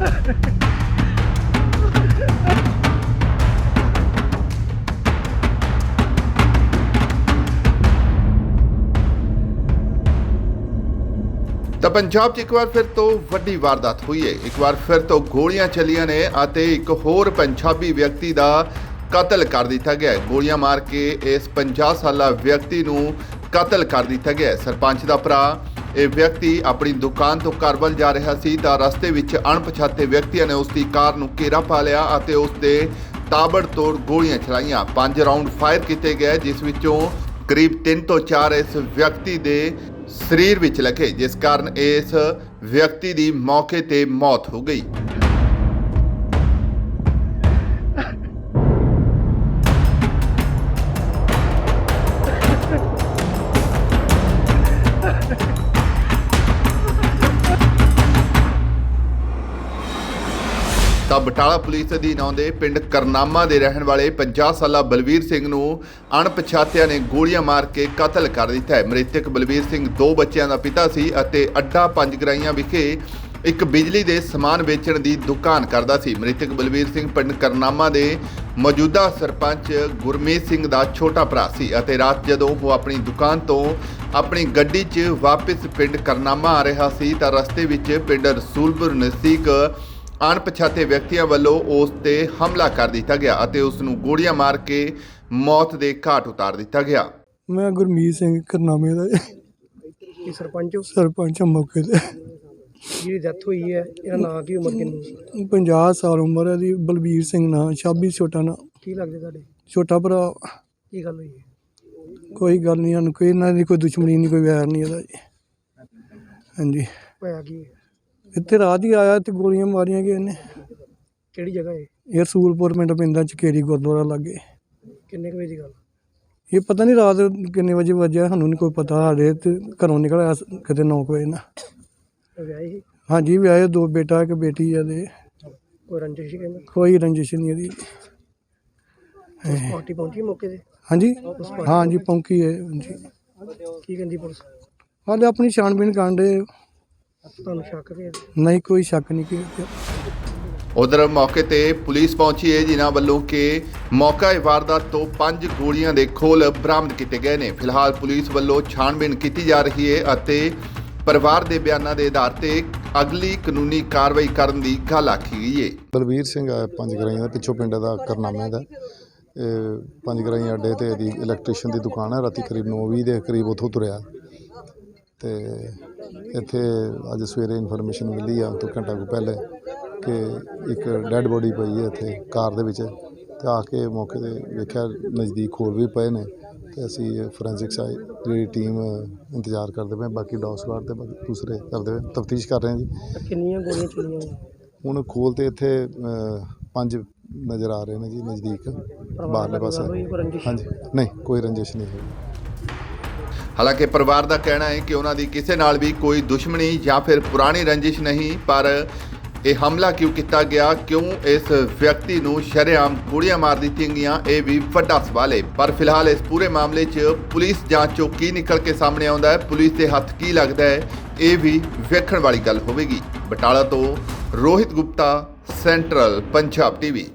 ਤਾਂ ਪੰਜਾਬ 'ਚ ਇੱਕ ਵਾਰ ਫਿਰ ਤੋਂ ਵੱਡੀ ਵਾਰਦਾਤ ਹੋਈ ਹੈ। ਇੱਕ ਵਾਰ ਫਿਰ ਤੋਂ ਗੋਲੀਆਂ ਚੱਲੀਆਂ ਨੇ ਅਤੇ ਇੱਕ ਹੋਰ ਪੰਜਾਬੀ ਵਿਅਕਤੀ ਦਾ ਕਤਲ ਕਰ ਦਿੱਤਾ ਗਿਆ ਹੈ। ਗੋਲੀਆਂ ਮਾਰ ਕੇ ਇਸ 50 ਸਾਲਾ ਵਿਅਕਤੀ ਨੂੰ ਕਤਲ ਕਰ ਦਿੱਤਾ ਗਿਆ ਹੈ। ਸਰਪੰਚ ਦਾ ਭਰਾ ਇਹ ਵਿਅਕਤੀ ਆਪਣੀ ਦੁਕਾਨ ਤੋਂ ਘਰ ਵੱਲ ਜਾ ਰਿਹਾ ਸੀ ਤਾਂ ਰਸਤੇ ਵਿੱਚ ਅਣਪਛਾਤੇ ਵਿਅਕਤੀਆਂ ਨੇ ਉਸ ਦੀ ਕਾਰ ਨੂੰ ਘੇਰਾ ਪਾ ਲਿਆ ਅਤੇ ਉਸ ਦੇ ਤਾਬੜਤੋੜ ਗੋਲੀਆਂ ਚਲਾਈਆਂ। ਪੰਜ ਰਾਉਂਡ ਫਾਇਰ ਕੀਤੇ ਗਏ, ਜਿਸ ਵਿੱਚੋਂ ਕਰੀਬ 3 ਤੋਂ 4 ਇਸ ਵਿਅਕਤੀ ਦੇ ਸਰੀਰ ਵਿੱਚ ਲੱਗੇ, ਜਿਸ ਕਾਰਨ ਇਸ ਵਿਅਕਤੀ ਦੀ ਮੌਕੇ ਤੇ ਮੌਤ ਹੋ ਗਈ। ਤਾਂ ਬਟਾਲਾ ਪੁਲਿਸ ਅਧੀਨ ਆਉਂਦੇ ਪਿੰਡ ਕਰਨਾਮਾ ਦੇ ਰਹਿਣ ਵਾਲੇ 50 ਸਾਲਾ ਬਲਵੀਰ ਸਿੰਘ ਨੂੰ ਅਣਪਛਾਤਿਆਂ ਨੇ ਗੋਲੀਆਂ ਮਾਰ ਕੇ ਕਤਲ ਕਰ ਦਿੱਤਾ ਹੈ। ਮ੍ਰਿਤਕ ਬਲਵੀਰ ਸਿੰਘ ਦੋ ਬੱਚਿਆਂ ਦਾ ਪਿਤਾ ਸੀ ਅਤੇ ਅੱਡਾ ਪੰਜਗਰਾਈਆਂ ਵਿਖੇ ਇੱਕ ਬਿਜਲੀ ਦੇ ਸਮਾਨ ਵੇਚਣ ਦੀ ਦੁਕਾਨ ਕਰਦਾ ਸੀ। ਮ੍ਰਿਤਕ ਬਲਵੀਰ ਸਿੰਘ ਪਿੰਡ ਕਰਨਾਮਾ ਦੇ ਮੌਜੂਦਾ ਸਰਪੰਚ ਗੁਰਮੀਤ ਸਿੰਘ ਦਾ ਛੋਟਾ ਭਰਾ ਸੀ ਅਤੇ ਰਾਤ ਜਦੋਂ ਉਹ ਆਪਣੀ ਦੁਕਾਨ ਤੋਂ ਆਪਣੀ ਗੱਡੀ 'ਚ ਵਾਪਸ ਪਿੰਡ ਕਰਨਾਮਾ ਆ ਰਿਹਾ ਸੀ ਤਾਂ ਰਸਤੇ ਵਿੱਚ ਪਿੰਡ ਰਸੂਲਪੁਰ ਨਜ਼ਦੀਕ ਅਣਪਛਾਤੇ ਵਿਅਕਤੀਆਂ ਵੱਲੋਂ ਉਸ ਤੇ ਹਮਲਾ ਕਰ ਦਿੱਤਾ ਗਿਆ ਅਤੇ ਉਸ ਨੂੰ ਗੋਲੀਆਂ ਮਾਰ ਕੇ ਮੌਤ ਦੇ ਘਾਟ ਉਤਾਰ ਦਿੱਤਾ ਗਿਆ। ਮੈਂ ਗੁਰਮੀਤ ਸਿੰਘ ਕਰਨਾਮੇ ਦਾ ਕੀ ਸਰਪੰਚ ਹੋ? ਸਰਪੰਚ ਹਾਂ ਮੌਕੇ ਤੇ। ਜਿਹਦੀ ਡੈਥ ਹੋਈ ਹੈ ਇਹਦਾ ਨਾਂ ਕੀ ਉਮਰ ਕਿੰਨੀ ਸੀ? 50 ਸਾਲ ਉਮਰ ਹੈ ਦੀ ਬਲਬੀਰ ਸਿੰਘ ਨਾਂ 26 ਛੋਟਾ ਨਾਂ। ਕੀ ਲੱਗਦੇ ਤੁਹਾਡੇ? ਛੋਟਾ ਭਰਾ। ਕੀ ਗੱਲ ਹੋਈ ਹੈ? ਕੋਈ ਗੱਲ ਨਹੀਂ ਸਾਨੂੰ ਕੋਈ ਇਹਨਾਂ ਦੀ ਕੋਈ ਦੁਸ਼ਮਣੀ ਨਹੀਂ ਕੋਈ ਵੈਰ ਨਹੀਂ ਇਹਦਾ ਜੀ। ਹਾਂਜੀ। ਹੋਇਆ ਕੀ ਹੈ? ਇੱਥੇ ਰਾਤ ਹੀ ਆਇਆ ਤੇ ਗੋਲੀਆਂ ਮਾਰੀਆਂ ਗਏ ਇਹਨੇ। ਕਿਹੜੀ ਜਗ੍ਹਾ ਹੈ ਇਹ ਰਸੂਲਪੁਰ ਪਿੰਡ ਪੈਂਦਾ ਚਕੇਰੀ ਗੁਰਦੁਆਰਾ ਲੱਗੇ। ਕਿੰਨੇ ਕੁ ਵਜੇ ਦੀ ਗੱਲ? ਇਹ ਪਤਾ ਨਹੀਂ ਰਾਤ ਕਿੰਨੇ ਵਜੇ ਵੱਜਿਆ ਸਾਨੂੰ ਨਹੀਂ ਕੋਈ ਪਤਾ ਸਾਡੇ ਤੇ ਘਰੋਂ ਨਿਕਲਿਆ ਕਿਤੇ 9 ਵਜੇ ਨਾ। ਵਿਆਹੀ ਸੀ? ਹਾਂਜੀ ਵਿਆਹੇ ਦੋ ਬੇਟਾ ਇੱਕ ਬੇਟੀ ਆ ਦੇ ਕੋਈ ਰੰਜਿਸ਼ ਸੀ ਕਹਿੰਦਾ? ਕੋਈ ਰੰਜਿਸ਼ ਨਹੀਂ ਇਹਦੀ। ਪਾਰਟੀ ਪਹੁੰਚੀ ਮੌਕੇ ਤੇ? ਹਾਂਜੀ। ਹਾਂਜੀ ਪੌਂਕੀ ਹੈ ਹਾਂਜੀ। ਕੀ ਕਹਿੰਦੀ ਪੁਲਿਸ? ਹਾਲੇ ਆਪਣੀ ਛਾਣਬੀਣ ਕਾਂਡੇ ਤੁਹਾਨੂੰ ਸ਼ੱਕ ਨਹੀਂ ਕੋਈ ਸ਼ੱਕ ਨਹੀਂ ਕਿ ਉਧਰ ਮੌਕੇ ਤੇ ਪੁਲਿਸ ਪਹੁੰਚੀ ਹੈ ਜਿਨ੍ਹਾਂ ਵੱਲੋਂ ਕਿ ਮੌਕਾ ਵਾਰਦਾਤ ਤੋਂ ਪੰਜ ਗੋਲੀਆਂ ਦੇ ਖੋਲ ਬਰਾਮਦ ਕੀਤੇ ਗਏ ਨੇ। ਫਿਲਹਾਲ ਪੁਲਿਸ ਵੱਲੋਂ ਛਾਣਬੀਣ ਕੀਤੀ ਜਾ ਰਹੀ ਹੈ ਅਤੇ ਪਰਿਵਾਰ ਦੇ ਬਿਆਨਾਂ ਦੇ ਆਧਾਰ ਤੇ ਅਗਲੀ ਕਾਨੂੰਨੀ ਕਾਰਵਾਈ ਕਰਨ ਦੀ ਗੱਲ ਆਖੀ ਗਈ ਹੈ। ਬਲਵੀਰ ਸਿੰਘ ਆ ਪੰਜ ਗਰਾਈਆਂ ਦਾ ਪਿੱਛੋਂ ਪਿੰਡ ਦਾ ਕਰਨਾਮੇ ਦਾ ਇਹ ਪੰਜ ਗਰਾਈਆਂ ਅੱਡੇ ਤੇ ਇਹਦੀ ਇਲੈਕਟ੍ਰੀਸ਼ੀਅਨ ਦੀ ਦੁਕਾਨ ਹੈ ਰਾਤੀ ਕਰੀਬ 9:20 ਦੇ ਕਰੀਬ ਉੱਥੋਂ ਤੁਰਿਆ। ਤੇ ਇੱਥੇ ਅੱਜ ਸਵੇਰੇ ਇਨਫੋਰਮੇਸ਼ਨ ਮਿਲੀ ਆ ਤੋਂ ਘੰਟਾ ਕੁ ਪਹਿਲੇ ਕਿ ਇੱਕ ਡੈੱਡ ਬੋਡੀ ਪਈ ਹੈ ਇੱਥੇ ਕਾਰ ਦੇ ਵਿੱਚ। ਤੇ ਆ ਕੇ ਮੌਕੇ ਤੇ ਵੇਖਿਆ ਨਜ਼ਦੀਕ ਹੋਰ ਵੀ ਪਏ ਨੇ। ਤੇ ਅਸੀਂ ਫੋਰੈਂਸਿਕ ਸਾਈ ਜਿਹੜੀ ਟੀਮ ਇੰਤਜ਼ਾਰ ਕਰਦੇ ਪਏ ਬਾਕੀ ਡੌਗ ਸਵਾਰ ਤੇ ਬਾਕੀ ਦੂਸਰੇ ਕਰਦੇ ਪਏ ਤਫਤੀਸ਼ ਕਰ ਰਹੇ ਹਾਂ ਜੀ। ਕਿੰਨੀਆਂ ਗੋਲੀਆਂ ਚੱਲੀਆਂ? ਹੁਣ ਖੋਲ ਤੇ ਇੱਥੇ ਪੰਜ ਨਜ਼ਰ ਆ ਰਹੇ ਨੇ ਜੀ ਨਜ਼ਦੀਕ ਬਾਹਰਲੇ ਪਾਸੇ। ਹੋਈ ਹਾਂਜੀ ਨਹੀਂ ਕੋਈ ਰੰਜਿਸ਼ ਨਹੀਂ ਹੈ ਹਾਲਾਂਕਿ ਪਰਿਵਾਰ ਦਾ ਕਹਿਣਾ ਹੈ ਕਿ ਉਹਨਾਂ ਦੀ ਕਿਸੇ ਨਾਲ ਵੀ ਕੋਈ ਦੁਸ਼ਮਣੀ ਜਾਂ ਫਿਰ ਪੁਰਾਣੀ ਰੰਜਿਸ਼ ਨਹੀਂ, ਪਰ ਇਹ ਹਮਲਾ ਕਿਉਂ ਕੀਤਾ ਗਿਆ? ਕਿਉਂ ਇਸ ਵਿਅਕਤੀ ਨੂੰ ਸ਼ਰੇਆਮ ਗੋਲੀਆਂ ਮਾਰ ਦਿੱਤੀਆਂ ਗਈਆਂ ਇਹ ਵੀ ਵੱਡਾ ਸਵਾਲ ਹੈ। ਪਰ ਫਿਲਹਾਲ ਇਸ ਪੂਰੇ ਮਾਮਲੇ 'ਚ ਪੁਲਿਸ ਜਾਂਚ 'ਚੋਂ ਕੀ ਨਿਕਲ ਕੇ ਸਾਹਮਣੇ ਆਉਂਦਾ ਹੈ? ਪੁਲਿਸ ਦੇ ਹੱਥ ਕੀ ਲੱਗਦਾ ਹੈ? ਇਹ ਵੀ ਵੇਖਣ ਵਾਲੀ ਗੱਲ ਹੋਵੇਗੀ। ਬਟਾਲਾ ਤੋਂ ਰੋਹਿਤ ਗੁਪਤਾ, ਸੈਂਟਰਲ ਪੰਜਾਬ ਟੀਵੀ।